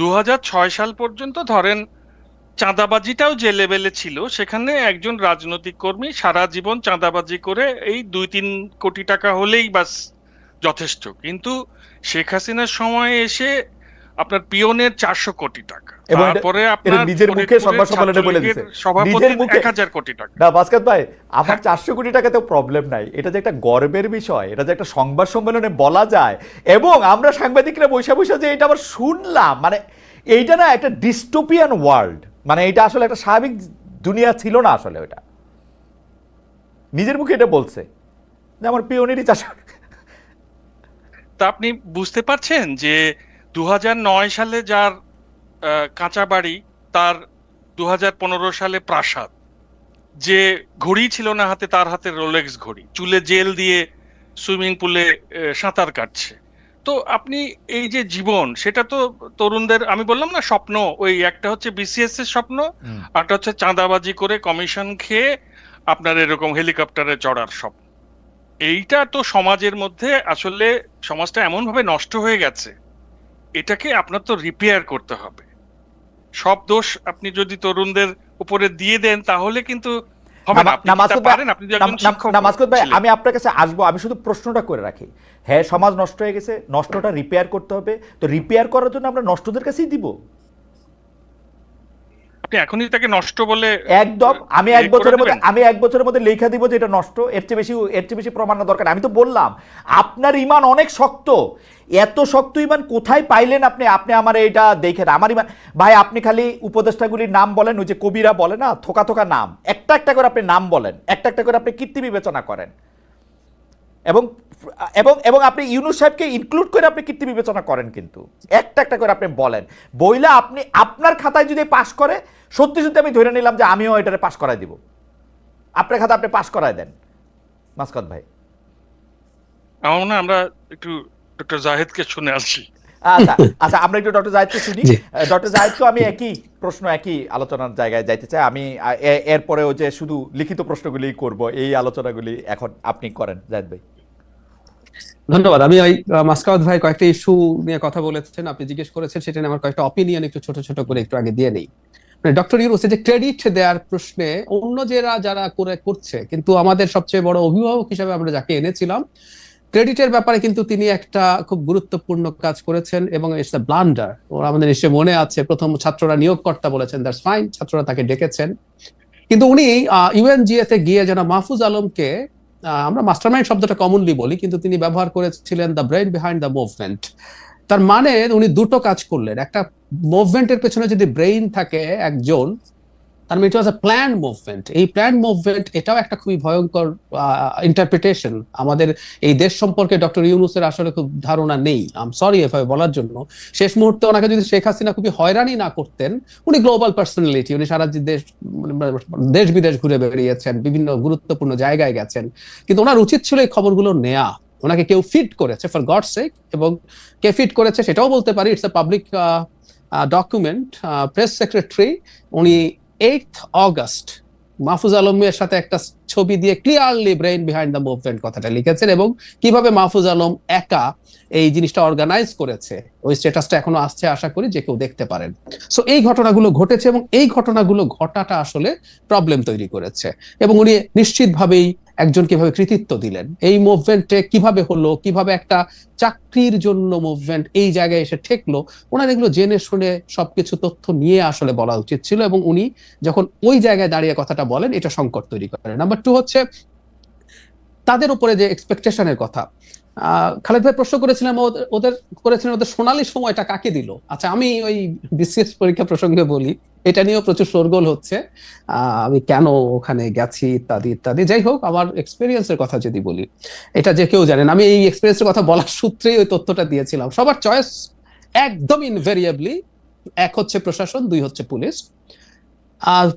দু হাজার ছয় সাল পর্যন্ত ধরেন, চাঁদাবাজিটাও যে লেভেলে ছিল, সেখানে একজন রাজনৈতিক কর্মী সারা জীবন চাঁদাবাজি করে এই দুই তিন কোটি টাকা হলেই বাস যথেষ্ট। কিন্তু শেখ হাসিনার সময় এসে আপনার পিয়নের চারশো কোটি টাকা তারপরে আপনার নিজের মুখে সম্মেলনে বলে। সভাপতি নিজের মুখে। এক হাজার কোটি টাকা না বাসকাত ভাই আমার হ্যাঁ। চারশো কোটি টাকাতেও প্রবলেম নাই এটা যে একটা গর্বের বিষয় এটা যে একটা সংবাদ সম্মেলনে বলা যায় এবং আমরা সাংবাদিকরা বৈশা বৈশা যে এটা আবার শুনলাম মানে এইটা না একটা ডিস্টোপিয়ান ওয়ার্ল্ড মানে এটা আসলে একটা স্বাভাবিক দুনিয়া ছিল না আসলে ওটা নিজের মুখে এটা বলছে যে আমার পিওনেরই চাষ তা আপনি বুঝতে পারছেন যে দু হাজার নয় সালে যার কাঁচা বাড়ি তার দু হাজার পনেরো সালে প্রাসাদ। যে ঘড়ি ছিল না হাতে তার হাতে রোলেক্স ঘড়ি। চুলে জেল দিয়ে সুইমিং পুলে সাঁতার কাটছে। তো আপনি এই যে জীবন সেটা তো তরুণদের আমি বললাম না স্বপ্ন। ওই একটা হচ্ছে বিসিএস এর স্বপ্ন আরটা হচ্ছে চাঁদাবাজি করে কমিশন খেয়ে আপনার এরকম হেলিকপ্টারে চড়ার স্বপ্ন। এইটা তো সমাজের মধ্যে আসলে সমাজটা এমন ভাবে নষ্ট হয়ে গেছে এটাকে আপনার তো রিপেয়ার করতে হবে। সব দোষ আপনি যদি তরুণদের উপরে দিয়ে দেন তাহলে কিন্তু। আমি আপনার কাছে আসব। আমি শুধু প্রশ্নটা করে রাখি। হ্যাঁ সমাজ নষ্ট হয়ে গেছে নষ্টটা রিপেয়ার করতে হবে। তো রিপেয়ার করার জন্য আমরা নষ্টদের কাছেই দিব। আপনি এখনই তাকে নষ্ট বলে একদম আমি এক ইয়ে বছরের মধ্যে আমি এক বছরের মধ্যে লেখা দিব যে এটা নষ্ট এর চেয়ে বেশি এর চেয়ে বেশি প্রমাণ দরকার। আমি তো বললাম আপনার ইমান অনেক শক্ত। এত শক্ত ইমান কোথায় পাইলেন আপনি? আপনি আমার এটা দেখেন। আমার ইমান ভাই আপনি খালি উপদেষ্টাগুলির নাম বলেন ওই যে কবিরা বলে না থোকা থোকা নাম। একটা একটা করে আপনি নাম বলেন একটা একটা করে আপনি কীর্তি বিবেচনা করেন। এবং এবং এবং আপনি ইউনুস সাহেবকে ইনক্লুড করে আপনি কীর্তি বিবেচনা করেন কিন্তু। একটা একটা করে আপনি বলেন। বইলা আপনি আপনার খাতায় যদি পাশ করে সত্যি সত্যি আমি ধরে নিলাম যে আমিও এটারে পাশ করাই দিব। আপনার খাতা আপনি পাশ করায় দেন মাসকত ভাই। আমার মনে আমরা একটু ডক্টর জাহেদকে শুনে আসছি আচ্ছা আচ্ছা আমরা একটু ডক্টর জাহিদকে শুনি। ডক্টর জাহিদকে আমি একই প্রশ্ন একই আলোচনার জায়গায় যাইতে চাই। আমি এরপরেও যে শুধু লিখিত প্রশ্নগুলি করব এই আলোচনাগুলি এখন আপনি করেন জাহিদ ভাই। ধন্যবাদ। আমি ওই মাসকাওয়াত ভাই কয়েকটা ইস্যু নিয়ে কথা বলেছেন আপনি জিজ্ঞেস করেছেন সেটা নিয়ে আমার কয়েকটা অপিনিয়ন একটু ছোট ছোট করে একটু আগে দিয়ে নেই। মানে ডক্টর ইউনুস যে ক্রেডিট দেওয়ার প্রশ্নে অন্য যারা যারা করে করছে, কিন্তু আমাদের সবচেয়ে বড় অভিভাবক হিসেবে আমরা যাকে এনেছিলাম, ক্রেডিটের ব্যাপারে কিন্তু তিনি একটা খুব গুরুত্বপূর্ণ কাজ করেছেন এবং ইটস আ ব্লান্ডার ওরা আমাদের নিশ্চয়ই মনে আছে, প্রথম ছাত্ররা নিয়োগকর্তা বলেছেন দ্যাটস ফাইন ছাত্ররা তাকে ডেকেছেন। কিন্তু উনি ইউএনজিএ তে গিয়ে যেন মাহফুজ আলমকে আমরা মাস্টারমাইন্ড শব্দটা কমনলি বলি, কিন্তু তিনি ব্যবহার করেছিলেন the brain behind the movement তার মানে উনি দুটো কাজ করলেন। একটা মুভমেন্টের পেছনে যদি ব্রেইন থাকে একজন, তার মানে it was a plan movement এই প্ল্যান মুভমেন্ট এটাও একটা খুবই ভয়ঙ্কর ইন্টারপ্রিটেশন আমাদের এই দেশ সম্পর্কে ডক্টর ইউনুসের আসলে খুব ধারণা নেই। আম সরি এভাবে বলার জন্য। শেষ মুহূর্তে ওনাকে যদি শেখ হাসিনা খুবই হয়রানি না করতেন, উনি গ্লোবাল পার্সোনালিটি উনি সারা দেশ মানে দেশ বিদেশ ঘুরে বেরিয়েছেন বিভিন্ন গুরুত্বপূর্ণ জায়গায় গেছেন। কিন্তু ওনার উচিত ছিল এই খবরগুলো নেয়া। ওনাকে কেউ ফিট করেছে ফর গড সেক এবং কে ফিট করেছে সেটাও বলতে পারি it's a public document press secretary উনি এইট অগস্ট মাহফুজ আলমের সাথে একটা ছবি দিয়ে clearly brain behind the movement কথাটা লিখেছেন এবং কীভাবে মাহফুজ আলম একা এই জিনিসটা অর্গানাইজ করেছে, ওই স্ট্যাটাসটা এখনও আসছে আশা করি যে কেউ দেখতে পারেন। সো এই ঘটনাগুলো ঘটেছে এবং এই ঘটনাগুলো ঘটাটা আসলে প্রবলেম তৈরি করেছে এবং উনি নিশ্চিতভাবেই একজন কীভাবে কৃতিত্ব দিলেন। এই মুভমেন্টে কীভাবে হলো? কীভাবে একটা চাকরির জন্য মুভমেন্ট এই জায়গায় এসে ঠেকলো? ওনার এগুলো জেনে শুনে সবকিছু তথ্য নিয়ে আসলে বলা উচিত ছিল এবং উনি যখন ওই জায়গায় দাঁড়িয়ে কথাটা বলেন, এটা সংকট তৈরি করে। নাম্বার টু হচ্ছে, তাদের উপরে যে এক্সপেকটেশনের কথা খালেদ ভাই প্রশ্ন করেছিলাম ওদের- করেছিলেন ওদের সোনালী সময়টা কাকে দিল? আচ্ছা আমি ওই বিসিএস পরীক্ষা প্রসঙ্গে বলি, এটা নিয়েও প্রচুর শোরগোল হচ্ছে। আমি কেন ওখানে গেছি, ইত্যাদি ইত্যাদি। যাই হোক, আমার এক্সপিরিয়েন্সের কথা যদি বলি, এটা যে কেউ জানেন, আমি এই এক্সপিরিয়েন্সের কথা বলার সূত্রেই ওই তথ্যটা দিয়েছিলাম। সবার চয়েস একদম ইনভেরিয়েবলি এক হচ্ছে প্রশাসন, দুই হচ্ছে পুলিশ। আর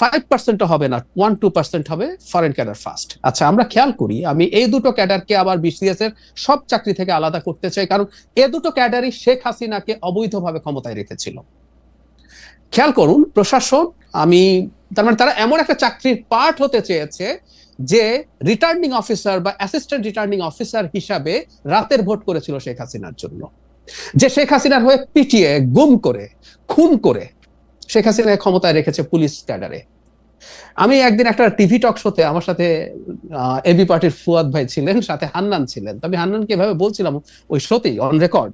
ফাইভ পার্সেন্ট হবে না ওয়ান টু পার্সেন্ট হবে ফরেন ক্যাডার ফার্স্ট আচ্ছা আমরা খেয়াল করি, আমি এই দুটো ক্যাডারকে আবার বিসিএস এর সব চাকরি থেকে আলাদা করতে চাই, কারণ এ দুটো ক্যাডারই শেখ হাসিনাকে অবৈধভাবে ক্ষমতায় রেখেছিল। খেয়াল করুন, প্রশাসন, আমি, তার মানে তারা এমন একটা চাকরির পার্ট হতে চেয়েছে যে রিটার্নিং অফিসার বা অ্যাসিস্ট্যান্ট রিটার্নিং অফিসার হিসাবে রাতের ভোট করেছিল শেখ হাসিনার জন্য। যে শেখ হাসিনার হয়ে পিটিয়ে, গুম করে, খুন করে শেখ হাসিনা ক্ষমতায় রেখেছে পুলিশ ক্যাডারে। আমি একদিন একটা টিভি টক শোতে আমার সাথে এবি পার্টির ফুয়াদ ভাই ছিলেন, সাথে হান্নান ছিলেন। আমি হান্নানকে এভাবে বলছিলাম ওই শোতেই অন রেকর্ড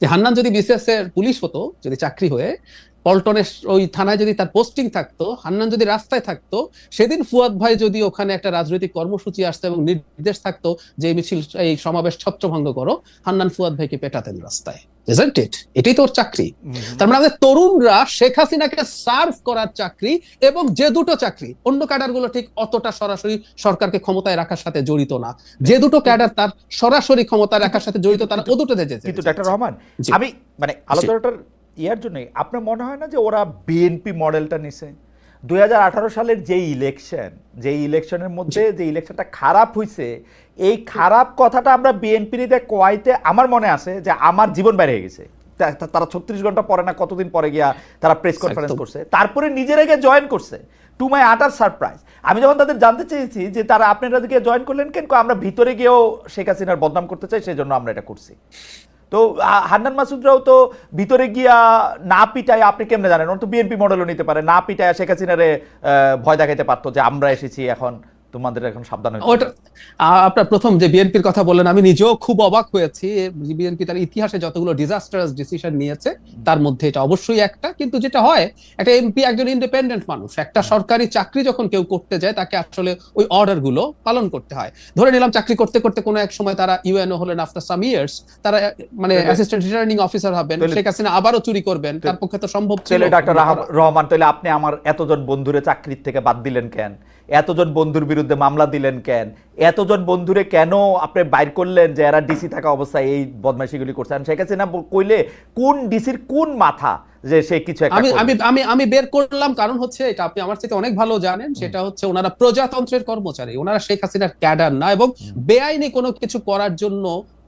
যে হান্নান যদি বিসিএস এর পুলিশ হতো, যদি চাকরি হয়ে পল্টনের ওই থানায় যদি তার পোস্টিং থাকতো হান্নান যদি রাস্তায় থাকতো সেদিন ফুয়াদ ভাই যদি ওখানে একটা রাজনৈতিক কর্মসূচি আসতো এবং নির্দেশ থাকতো যে মিছিল এই সমাবেশ ছত্রভঙ্গ করো হান্নান ফুয়াদ ভাইকে পেটাতেন রাস্তায়? এটাই তো ওর চাকরি তার মানে আমাদের তরুণরা শেখ হাসিনাকে সার্ভ করার চাকরি এবং যে দুটো চাকরি অন্য ক্যাডারগুলো ঠিক অতটা সরাসরি সরকারকে ক্ষমতায় রাখার সাথে জড়িত না। যে দুটো ক্যাডার তার সরাসরি ক্ষমতায় রাখার সাথে জড়িত তারা ও দুটোতে যেতে কিন্তু ডাক্তার রহমান আমি মানে আলোচনাটার ইয়ার জন্য আপনার মনে হয় না যে ওরা বিএনপি মডেলটা নিছে? দুই হাজার আঠারো সালের যে ইলেকশন যে ইলেকশনের মধ্যে যে ইলেকশনটা খারাপ হয়েছে এই খারাপ কথাটা আমরা বিএনপিতে কোয়াইতে আমার মনে আছে যে আমার জীবন বেড়ে গেছে। তারা ছত্রিশ ঘণ্টা পরে না কতদিন পরে গিয়া তারা প্রেস কনফারেন্স করছে। তারপরে নিজেরা গিয়ে জয়েন করছে। টু মাই আটার সারপ্রাইজ আমি যখন তাদের জানতে চেয়েছি যে তারা আপনারা গিয়ে জয়েন করলেন কেন আমরা ভিতরে গিয়েও শেখ হাসিনার বদনাম করতে চাই সেই জন্য আমরা এটা করছি। তো হান্নান মাসুদরাও তো ভিতরে গিয়া না পিটায় আপনি কেমনে জানেন? ওর তো বিএনপি মডেলও নিতে পারে। না পিটায় শেখ হাসিনারে ভয় দেখাইতে পারতো যে আমরা এসেছি এখন। তোমাদের এখন সাবধান ওটা। আপনার প্রথম যে বিএনপির কথা বললেন আমি নিজেও খুব অবাক হয়েছি। বিএনপি তার ইতিহাসে যতগুলো ডিজাস্টারাস ডিসিশন নিয়েছে তার মধ্যে এটা অবশ্যই একটা। কিন্তু যেটা হয় একটা এমপি একজন ইন্ডিপেন্ডেন্ট মানুষ একটা সরকারি চাকরি যখন কেউ করতে যায় তাকে আসলে ওই অর্ডারগুলো পালন করতে হয়। ধরে নিলাম চাকরি করতে করতে কোনো এক সময় তারা ইউএনও হলেন আফটার সাম ইয়ার্স তারা মানে অ্যাসিস্ট্যান্ট রিটার্নিং অফিসার হবেন শেখ হাসিনা আবারও চুরি করবেন তার পক্ষে তো সম্ভব ছিল। ডাক্তার রহমান তাহলে আপনি আমার এতজন বন্ধুরে চাকরির থেকে বাদ দিলেন কেন? এতজন বন্ধুর বিরুদ্ধে মামলা দিলেন কেন? এতজন বন্ধুরে কেন আপনি বাইর করলেন যে এরা ডিসি থাকা অবস্থায় এই বদমাইশিগুলি করছে? শেখ হাসিনা কইলে কোন ডিসির কোন মাথা যে সে কিছু আমি আমি আমি আমি বের করলাম কারণ হচ্ছে এটা আপনি আমার থেকে অনেক ভালো জানেন সেটা হচ্ছে ওনারা প্রজাতন্ত্রের কর্মচারী ওনারা শেখ হাসিনার ক্যাডার না এবং বেআইনি কোনো কিছু করার জন্য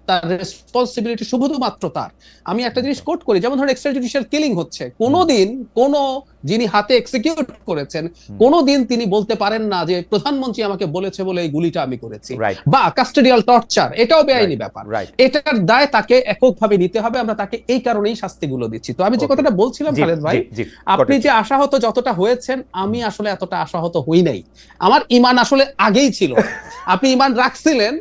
তার রেসপন্সিবিলিটি শুধুমাত্র তার। আমি একটা জিনিস কোট করি যেমন ধরুন এক্সট্রা জুডিশিয়াল কিলিং হচ্ছে। কোনোদিন কোন যিনি হাতে এক্সিকিউট করেছেন কোনোদিন তিনি বলতে পারেন না যে প্রধানমন্ত্রী আমাকে বলেছে বলে এই গুলিটা আমি করেছি। বা কাস্টোডিয়াল টর্চার এটাও বেআইনি ব্যাপার। এটার দায় তাকে এককভাবে নিতে হবে আমরা তাকে এই কারণেই শাস্তিগুলো দিচ্ছি। তো আমি যে কথাটা বলছিলাম খালেদ ভাই আপনি যে আশাহত যতটা হয়েছেন আমি আসলে এতটা আশাহত হই নাই। আমার ইমান আসলে আগেই ছিল। আপনি ইমান রাখছিলেন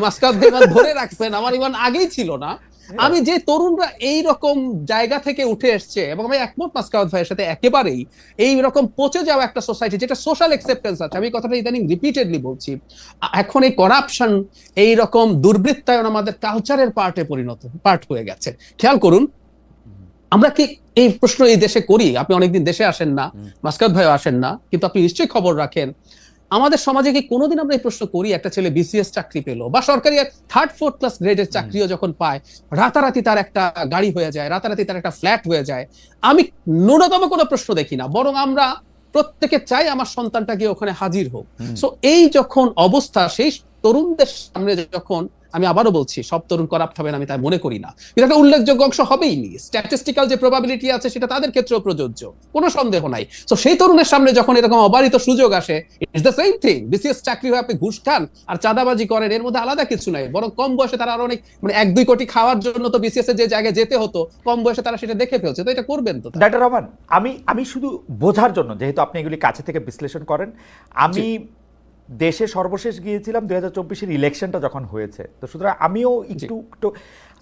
মাসকাত ভাই ইমান ধরে রাখছেন আমার ইমান আগেই ছিল না। আমি যে তরুণরা এই রকম জায়গা থেকে উঠে এসছে এবং আমি একমত মাসকাত ভাইয়ের সাথে একেবারেই এই রকম পচে যাওয়া একটা সোসাইটি যেটা সোশ্যাল অ্যাকসেপ্টেন্স আছে আমি কথাটা ইদানিং রিপিটেডলি বলছি এখন এই করাপশন এই রকম দুর্বৃত্তায়ন আমাদের কালচারের পার্টে পরিণত পার্ট হয়ে গেছে। খেয়াল করুন আমরা কি এই প্রশ্ন এই দেশে করি? আপনি অনেকদিন দেশে আসেন না মাসকাত ভাইও আসেন না কিন্তু আপনি নিশ্চয়ই খবর রাখেন আমাদের সমাজে কি কোনোদিন আমরা এই প্রশ্ন করি? একটা ছেলে বিসিএস চাকরি পেল বা সরকারি থার্ড ফোর্থ ক্লাস গ্রেডের চাকরিও যখন পায় রাতারাতি তার একটা গাড়ি হয়ে যায় রাতারাতি তার একটা ফ্ল্যাট হয়ে যায়। আমি ন্যূনতম কোনো প্রশ্ন দেখি না বরং আমরা প্রত্যেকে চাই আমার সন্তানটা গিয়ে ওখানে হাজির হোক। সো এই যখন অবস্থা সেই তরুণদের সামনে যখন আমি আবারও বলছি সব তরুণ করাপ্ট হবেন আমি তাই মনে করি না। কিন্তু একটা উল্লেখযোগ্য অংশ হবেই নি। স্ট্যাটিস্টিক্যাল যে প্রবাবিলিটি আছে সেটা তাদের ক্ষেত্রেও প্রযোজ্য। কোনো সন্দেহ নাই। তো সেই তরুণের সামনে যখন এরকম অবারিত সুযোগ আসে it's the same thing BCS চাকরি হয়ে আপনি ঘুষ খান আর চাঁদাবাজি করেন এর মধ্যে আলাদা কিছু নাই। বরং কম বয়সে তারা আরও অনেক মানে এক দুই কোটি খাওয়ার জন্য তো বিসিএস এর যে জায়গায় যেতে হতো কম বয়সে তারা সেটা দেখে ফেলছে। তো এটা করবেন তো তারা। ডাক্তার রহমান আমি আমি শুধু বোঝার জন্য যেহেতু আপনি এগুলি কাছে থেকে বিশ্লেষণ করেন আমি দেশে সর্বশেষ গিয়েছিলাম দু হাজার চব্বিশের ইলেকশনটা যখন হয়েছে। তো সুতরাং আমিও একটু একটু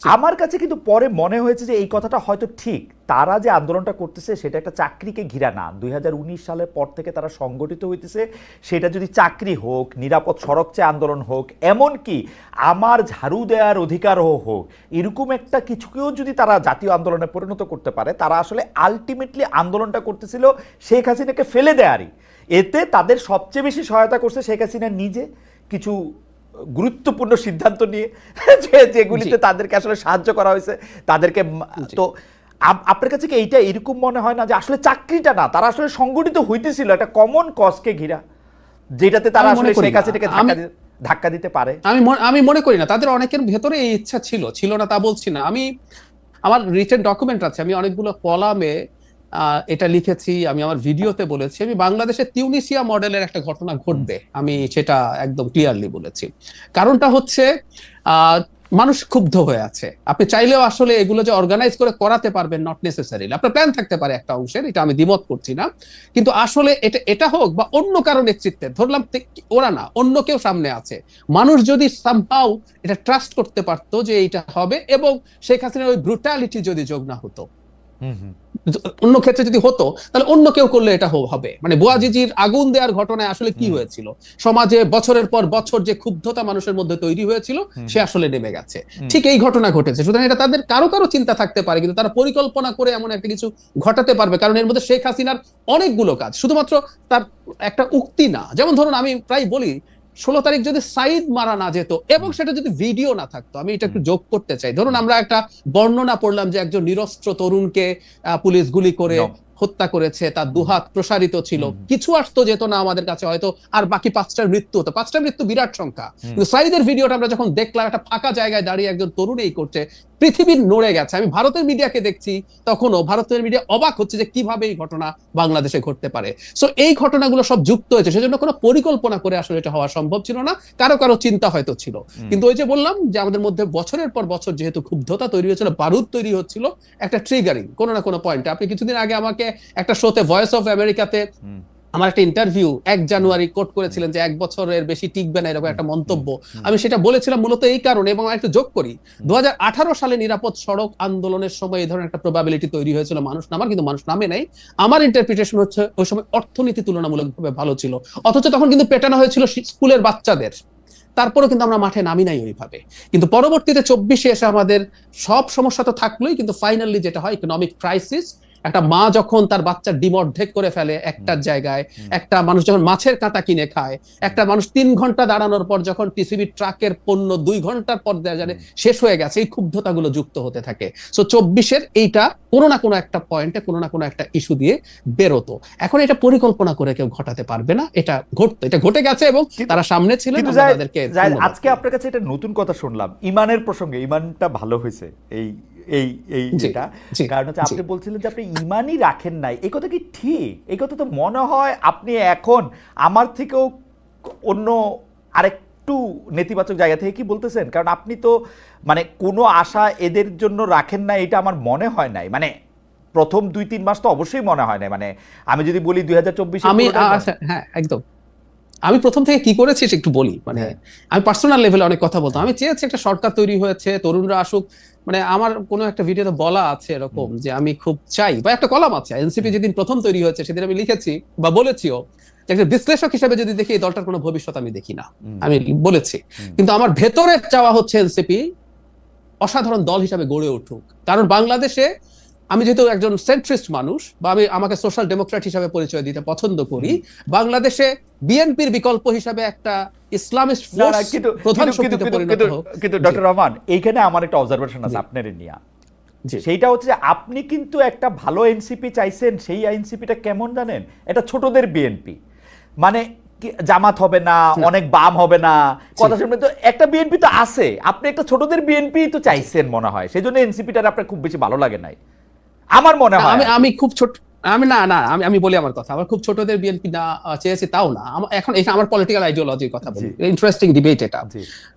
আমার কাছে কিন্তু পরে মনে হয়েছে যে এই কথাটা হয়তো ঠিক। তারা যে আন্দোলনটা করতেছে সেটা একটা চাকরিকে ঘিরা না। দুই হাজার উনিশ সালের পর থেকে তারা সংগঠিত হইতেছে। সেটা যদি চাকরি হোক নিরাপদ সড়ক চেয়ে আন্দোলন হোক এমন কি আমার ঝাড়ু দেওয়ার অধিকারও হোক এরকম একটা কিছুকেও যদি তারা জাতীয় আন্দোলনে পরিণত করতে পারে তারা আসলে আলটিমেটলি আন্দোলনটা করতেছিল শেখ হাসিনাকে ফেলে দেয়ারই এতে তাদের সবচেয়ে বেশি সহায়তা করছে শেখ হাসিনা নিজে কিছু গুরুত্বপূর্ণ সিদ্ধান্ত নিয়ে যে যেগুলিতে তাদেরকে আসলে সাহায্য করা হয়েছে তাদেরকে তো আপনার কাছে কি এইটা এরকম মনে হয় না যে আসলে চাকরিটা না তারা আসলে সংগঠিত হইতেছিল একটা কমন কজকে ঘিরা যেটাতে তারা আসলে শেখ হাসিনাকে ধাক্কা ধাক্কা দিতে পারে। আমি মনে- আমি মনে করি না। তাদের অনেকের ভেতরে এই ইচ্ছা ছিল ছিল না তা বলছি না। আমি আমার রিটেন ডকুমেন্ট আছে আমি অনেকগুলো কলামে এটা লিখেছি, আমি আমার ভিডিওতে বলেছি, আমি বাংলাদেশের তিউনিসিয়া মডেলের একটা ঘটনা ঘটবে, আমি সেটা একদম ক্লিয়ারলি বলেছি। কারণটা হচ্ছে মানুষ ক্ষুব্ধ হয়ে আছে। আপনি চাইলেও আসলে এগুলো যে অর্গানাইজ করে করাতে পারবেন নট নেসেসারিলি আপনার প্ল্যান থাকতে পারে একটা অংশের, এটা আমি দ্বিমত করছি না। কিন্তু আসলে এটা এটা হোক বা অন্য কারও নেতৃত্বে ধরলাম ওরা না, অন্য কেউ সামনে আছে। মানুষ যদি সামহাও এটা ট্রাস্ট করতে পারতো যে এটা হবে এবং শেখ হাসিনার ওই ব্রুটালিটি যদি যোগ না হতো অন্য ক্ষেত্রে যদি হতো তাহলে অন্য কেউ করলে এটা হবে। মানে বুয়াজিজির আগুন দেওয়ার ঘটনায় আসলে কি হয়েছিল? সমাজে বছরের পর বছর যে ক্ষুব্ধতা মানুষের মধ্যে তৈরি হয়েছিল সে আসলে নেমে গেছে। ঠিক এই ঘটনা ঘটেছে। সুতরাং এটা তাদের কারও কারও চিন্তা থাকতে পারে কিন্তু তারা পরিকল্পনা করে এমন একটা কিছু ঘটাতে পারবে। কারণ এর মধ্যে শেখ হাসিনার অনেকগুলো কাজ শুধুমাত্র তার একটা উক্তি না। যেমন ধরুন আমি প্রায় বলি ষোলো তারিখ যদি সাইদ মারা না যেত এবং সেটা যদি ভিডিও না থাকতো আমি এটা একটু যোগ করতে চাই। ধরুন আমরা একটা বর্ণনা পড়লাম যে একজন নিরস্ত্র তরুণকে পুলিশ গুলি করে হত্যা করেছে তার দুহাত প্রসারিত ছিল। কিছু আসতো যেত না আমাদের কাছে হয়তো আর বাকি পাঁচটার মৃত্যু হতো। পাঁচটা মৃত্যু বিরাট সংখ্যা। কিন্তু সাইদের ভিডিওটা আমরা যখন দেখলাম একটা ফাঁকা জায়গায় দাঁড়িয়ে একজন তরুণ এই করছে পৃথিবীর নড়ে গেছে। আমি ভারতের মিডিয়াকে দেখছি তখনও ভারতের মিডিয়া অবাক হচ্ছে যে কীভাবে এই ঘটনা বাংলাদেশে ঘটতে পারে। সো এই ঘটনাগুলো সব যুক্ত হয়েছে সেজন্য কোনো পরিকল্পনা করে আসলে এটা হওয়া সম্ভব ছিল না। কারও কারও চিন্তা হয়তো ছিল। কিন্তু ওই যে বললাম যে আমাদের মধ্যে বছরের পর বছর যেহেতু ক্ষুব্ধতা তৈরি হয়েছিল বারুদ তৈরি হচ্ছিল একটা ট্রিগারিং কোনো না কোনো পয়েন্টে আপনি কিছুদিন আগে আমাকে একটা শোতে ভয়েস অফ আমেরিকাতে। আমার একটা ইন্টারভিউ এক জানুয়ারি কোট করেছিলেন যে এক বছরের বেশি টিকবে না এরকম একটা মন্তব্য। আমি সেটা বলেছিলাম মূলত এই কারণে এবং একটু যোগ করি। দুই হাজার আঠারো সালে নিরাপদ সড়ক আন্দোলনের সময় এই ধরনের একটা প্রবাবিলিটি তৈরি হয়েছিল। মানুষ নামার কিন্তু মানুষ নামে নাই। আমার ইন্টারপ্রিটেশন হচ্ছে ওই সময় অর্থনীতি তুলনামূলকভাবে ভালো ছিল। অথচ তখন কিন্তু পেটানো হয়েছিল স্কুলের বাচ্চাদের। তারপরেও কিন্তু আমরা মাঠে নামি নাই ওইভাবে। কিন্তু পরবর্তীতে চব্বিশে এসে আমাদের সব সমস্যা তো থাকলোই কিন্তু ফাইনালি যেটা হয় ইকোনমিক ক্রাইসিস একটা মা যখন তার বাচ্চা ডিম অর্ধেক করে ফেলে একটার জায়গায় একটা মানুষ যখন মাছের কাঁটা কিনে খায় একটা মানুষ তিন ঘণ্টা দাঁড়ানোর পর যখন টিসিবি ট্রাকের পণ্য দুই ঘণ্টার পর দেয়া জানে শেষ হয়ে গেছে এই ক্ষুব্ধতাগুলো যুক্ত হতে থাকে। সো চব্বিশের এইটা কোনো না কোনো একটা পয়েন্টে কোনো না কোনো একটা ইস্যু দিয়ে বেরোতো। এখন এটা পরিকল্পনা করে কেউ ঘটাতে পারবে না এটা ঘটতো এটা ঘটে গেছে এবং তারা সামনে তাদেরকে আজকে আপনার কাছে এটা নতুন কথা শুনলাম ইমানের প্রসঙ্গে ইমানটা ভালো হয়েছে এই এই এই কারণ হচ্ছে আপনি বলছিলেন যে আপনি ইমানই রাখেন নাই। এই কথা কি ঠিক? এই কথা তো মনে হয় আপনি এখন আমার থেকেও অন্য আরেকটু নেতিবাচক জায়গা থেকে কি বলতেছেন? কারণ আপনি তো মানে কোনো আশা এদের জন্য রাখেন না এটা আমার মনে হয় নাই। মানে প্রথম দুই তিন মাস তো অবশ্যই মনে হয় না মানে আমি যদি বলি দুই হাজার চব্বিশ আমি আচ্ছা, হ্যাঁ একদম। আমি প্রথম থেকে কি করেছি একটু বলি। মানে হ্যাঁ। আমি পার্সোনাল লেভেলে অনেক কথা বলতাম। আমি চেয়েছি একটা সরকার তৈরি হয়েছে তরুণরা আসুক। মানে আমার কোনো একটা ভিডিওতে বলা আছে এরকম যে আমি খুব চাই বা একটা কলাম আছে। এনসিপি যেদিন প্রথম তৈরি হয়েছে সেদিন আমি লিখেছি বা বলেছিও একটা বিশ্লেষক হিসেবে যদি দেখি এই দলটার কোনো ভবিষ্যৎ আমি দেখি না। আমি বলেছি। কিন্তু আমার ভেতরে চাওয়া হচ্ছে এনসিপি অসাধারণ দল হিসাবে গড়ে উঠুক। কারণ বাংলাদেশে আমি যেহেতু একজন সেন্ট্রিস্ট মানুষ বা আমি আমাকে সোশ্যাল ডেমোক্রেট হিসাবে পরিচয় দিতে পছন্দ করি বাংলাদেশে বিএনপির বিকল্প হিসাবে একটা ইসলামিস্ট ফোর্স প্রধান শক্তিতে পরিণত কিন্তু- হোক। কিন্তু ডক্টর রহমান এইখানে আমার একটা অবজারভেশন আছে আপনার নিয়ে। সেইটা হচ্ছে যে আপনি কিন্তু একটা ভালো এনসিপি চাইছেন সেই এনসিপিটা কেমন জানেন? এটা ছোটদের বিএনপি মানে জামাত হবে না অনেক বাম হবে না কথা শুনবে তো একটা বিএনপি তো আছে। আপনি একটা ছোটদের বিএনপি তো চাইছেন মনে হয়। সেই জন্য এনসিপিটা আপনার খুব বেশি ভালো লাগে নাই। আমার মনে হয়। আমি আমি খুব ছোট আমি না না আমি আমি বলি আমার কথা। আমার খুব ছোটদের বিএনপি না চেয়েছি তাও না। আমার- এখন এটা আমার পলিটিক্যাল আইডিওলজির কথা বলি। ইন্টারেস্টিং ডিবেট এটা।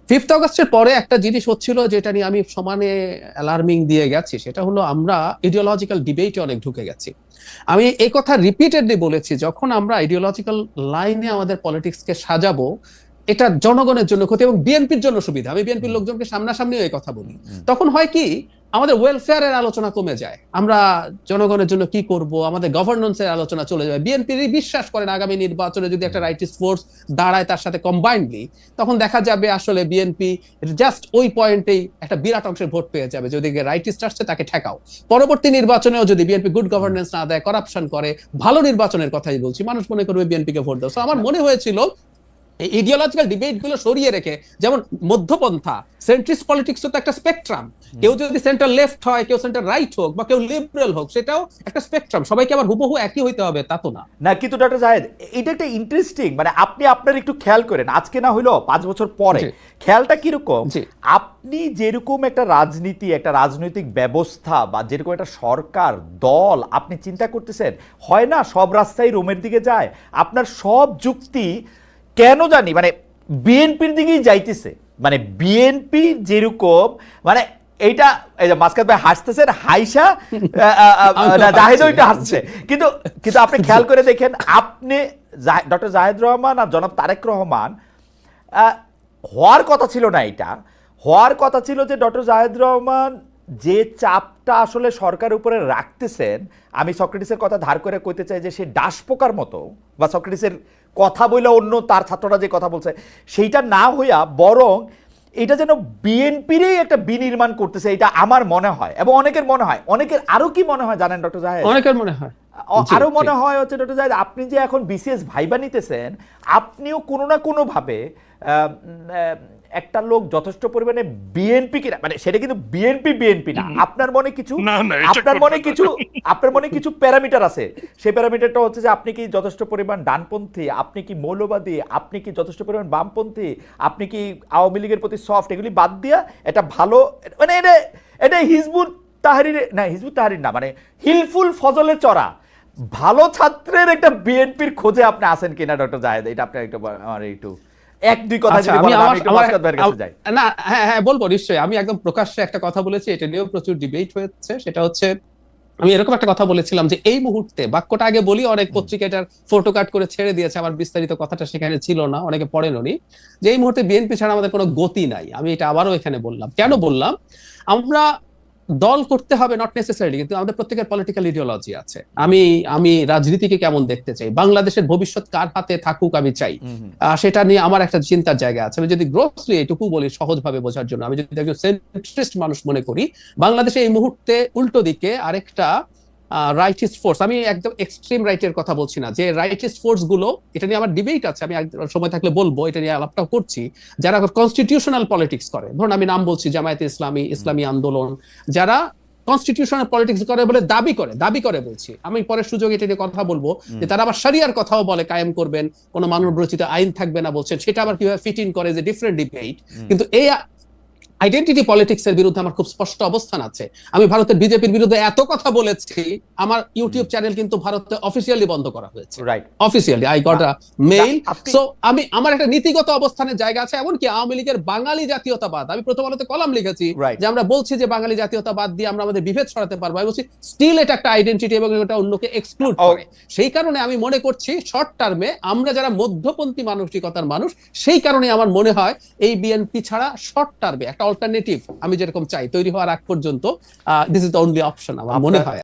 ফিফথ অগস্টের পরে একটা জিনিস হচ্ছিল যেটা নিয়ে আমি সমানে অ্যালার্মিং দিয়ে গেছি সেটা হলো আমরা ইডিওলজিক্যাল ডিবেটে অনেক ঢুকে গেছি। আমি এই কথা রিপিটেডলি বলেছি যখন আমরা আইডিওলজিক্যাল লাইনে আমাদের পলিটিক্সকে সাজাবো এটা জনগণের জন্য ক্ষতি এবং বিএনপির জন্য সুবিধা। আমি বিএনপির লোকজনকে সামনাসামনি এই কথা বলি। তখন হয় কি আমাদের ওয়েলফেয়ারের আলোচনা কমে যায়। আমরা জনগণের জন্য কি করব? আমাদের গভর্নেন্সের আলোচনা চলে যায়। বিএনপি বিশ্বাস করেন আগামী নির্বাচনে যদি একটা রাইটিস্ট ফোর্স দাঁড়ায় তার সাথে কম্বাইন্ডলি তখন দেখা যাবে আসলে বিএনপি জাস্ট ওই পয়েন্টেই একটা বিরাট অংশের ভোট পেয়ে যাবে। যদি রাইটিস্ট আসছে, তাকে ঠেকাও। পরবর্তী নির্বাচনেও যদি বিএনপি গুড গভর্নেন্স না দেয় করাপশন করে, ভালো নির্বাচনের কথাই বলছি, মানুষ মনে করবে বিএনপিকে ভোট দাও। আমার মনে হয়েছিল এই ইডিওলজিক্যাল ডিবেটগুলো সরিয়ে রেখে যেমন মধ্যপন্থা সেন্ট্রিস্ট পলিটিক্স তো একটা স্পেকট্রাম কেউ যদি সেন্টার লেফট হয় কেউ সেন্টার রাইট হোক বা কেউ লিবারেল হোক সেটাও একটা স্পেকট্রাম সবাইকে আবার হুবহু একই হইতে হবে তা তো না। না কিন্তু ডক্টর জাহেদ এটা একটা ইন্টারেস্টিং মানে আপনি আপনার একটু খেয়াল করেন আজকে না হইল পাঁচ বছর পরে। খেয়ালটা কীরকম। আপনি যেরকম একটা রাজনীতি একটা রাজনৈতিক ব্যবস্থা বা যেরকম একটা সরকার দল আপনি চিন্তা করতেছেন হয় না সব রাস্তায় রোমের দিকে যায়? আপনার সব যুক্তি কেন জানি মানে বিএনপির দিকেই যাইতেছে। মানে বিএনপি যেরকম মানে এইটা এই যে মাসকাত ভাই হাসতেছেন হাইসা জাহেদ ওইটা হাসছে। কিন্তু কিন্তু আপনি খেয়াল করে দেখেন আপনি ডক্টর জাহেদ রহমান আর জনাব তারেক রহমান হওয়ার কথা ছিল না এটা হওয়ার কথা ছিল যে ডক্টর জাহেদ রহমান যে চাপটা আসলে সরকারের উপরে রাখতেছেন আমি সক্রেটিসের কথা ধার করে কইতে চাই যে সে ডাস পোকার মতো বা সক্রেটিসের কথা বলে অন্য তার ছাত্ররা যে কথা বলছে সেইটা না হইয়া বরং এটা যেন বিএনপিরই একটা বিনির্মাণ করতেছে এটা আমার মনে হয়। এবং অনেকের মনে হয় অনেকের আরও কি মনে হয় জানেন ডক্টর জাহেদ? অনেকের মনে হয়। আরও মনে হয় হচ্ছে ডক্টর জাহেদ আপনি যে এখন বিসিএস ভাইবা নিতেছেন আপনিও কোনো না কোনো ভাবে আহ, একটা লোক যথেষ্ট পরিমাণে বিএনপি কিনা মানে সেটা কিন্তু বিএনপি বিএনপি না। আপনার মনে কিছু? আপনার মনে কিছু আপনার মনে কিছু প্যারামিটার আছে? সেই প্যারামিটারটা হচ্ছে যে আপনি কি যথেষ্ট পরিমাণ ডানপন্থী? আপনি কি মৌলবাদী? আপনি কি যথেষ্ট পরিমাণ বামপন্থী? আপনি কি আওয়ামী লীগের প্রতি সফট এগুলি বাদ দিয়া এটা ভালো মানে এটা এটা হিজবুত তাহারির না হিজবুত তাহারির না মানে হিলফুল ফজলে চড়া। ভালো ছাত্রের একটা বিএনপির খোঁজে আপনি আছেন কিনা ডক্টর জাহেদ? এটা আপনার একটু আমার একটু এক দুই কথা আচ্ছা, যদি বলেন আমি একটু মাসকাত ভাইয়ের কাছে যাই। না হ্যাঁ হ্যাঁ বলব নিশ্চয়ই। আমি একদম প্রকাশ্যে একটা কথা বলেছি এটা নিয়েও প্রচুর ডিবেট হয়েছে। সেটা হচ্ছে আমি এরকম একটা কথা বলেছিলাম যে এই মুহূর্তে বাক্যটা আগে বলি অনেক পত্রিকা এটার ফটো কাট করে ছেড়ে দিয়েছে আমার বিস্তারিত কথাটা সেখানে ছিল না অনেকে পড়েননি যে এই মুহূর্তে বিএনপি ছাড়া আমাদের কোনো গতি নাই আমি এটা আবারও এখানে বললাম। কেন বললাম? আমরা দল করতে হবে নট নেসেসারিলি কিন্তু আমাদের প্রত্যেকের পলিটিক্যাল ইডিওলজি আছে। আমি আমি রাজনীতিকে কেমন দেখতে চাই? বাংলাদেশের ভবিষ্যৎ কার হাতে থাকুক আমি চাই? আহ, সেটা নিয়ে আমার একটা চিন্তার জায়গা আছে। আমি যদি গ্রোসলি এটুকু বলি সহজভাবে বোঝার জন্য আমি যদি একজন সেন্ট্রিস্ট মানুষ মনে করি বাংলাদেশে এই মুহূর্তে উল্টো দিকে আরেকটা রাইটিস্ট ফোর্স আমি একদম এক্সট্রিম রাইটের কথা বলছি না। যে রাইটিস্ট ফোর্সগুলো এটা নিয়ে আমার ডিবেট আছে আমি সময় থাকলে বলব এটা নিয়ে আলাপটাও করছি। যারা কনস্টিটিউশনাল পলিটিক্স করে ধরুন আমি নাম বলছি জামায়াতে ইসলামী ইসলামী আন্দোলন যারা কনস্টিটিউশনাল পলিটিক্স করে বলে দাবি করে দাবি করে বলছি। আমি পরের সুযোগে এটা নিয়ে কথা বলব যে তারা আবার সারিয়ার কথাও বলে কায়েম করবেন কোনো মানব রচিত আইন থাকবে না বলছেন সেটা আবার কীভাবে ফিট ইন করে যে ডিফারেন্ট ডিবেট কিন্তু এই আইডেন্টিটি পলিটিক্স এর বিরুদ্ধে আমার খুব স্পষ্ট অবস্থান আছে। আমি ভারতের বিজেপির বিরুদ্ধে এত কথা বলেছি আমার ইউটিউব চ্যানেল কিন্তু ভারতে অফিসিয়ালি বন্ধ করা হয়েছে। Right officially I got a mail so আমি আমার একটা নীতিগত অবস্থানের জায়গা আছে এমনকি আওয়ামী লীগের বাঙালি জাতীয়তাবাদ। আমি প্রথম আলোতে কলাম লিখেছি যে আমরা বলছি যে বাঙালি জাতীয়তাবাদ দিয়ে আমরা আমাদের বিভেদ ছড়াতে পারব। আমি বলছি স্টিল এটা একটা আইডেন্টিটি এবং এটা অন্যকে এক্সক্লুড Oh. করে। সেই কারণে আমি মনে করছি শর্ট টার্মে আমরা যারা মধ্যপন্থী মানসিকতার মানুষ সেই কারণে আমার মনে হয় এই বিএনপি ছাড়া শর্ট টার্মে একটা অল্টারনেটিভ আমি যেরকম চাই তৈরি হওয়ার আগ পর্যন্ত this is the only option আমার মনে হয়।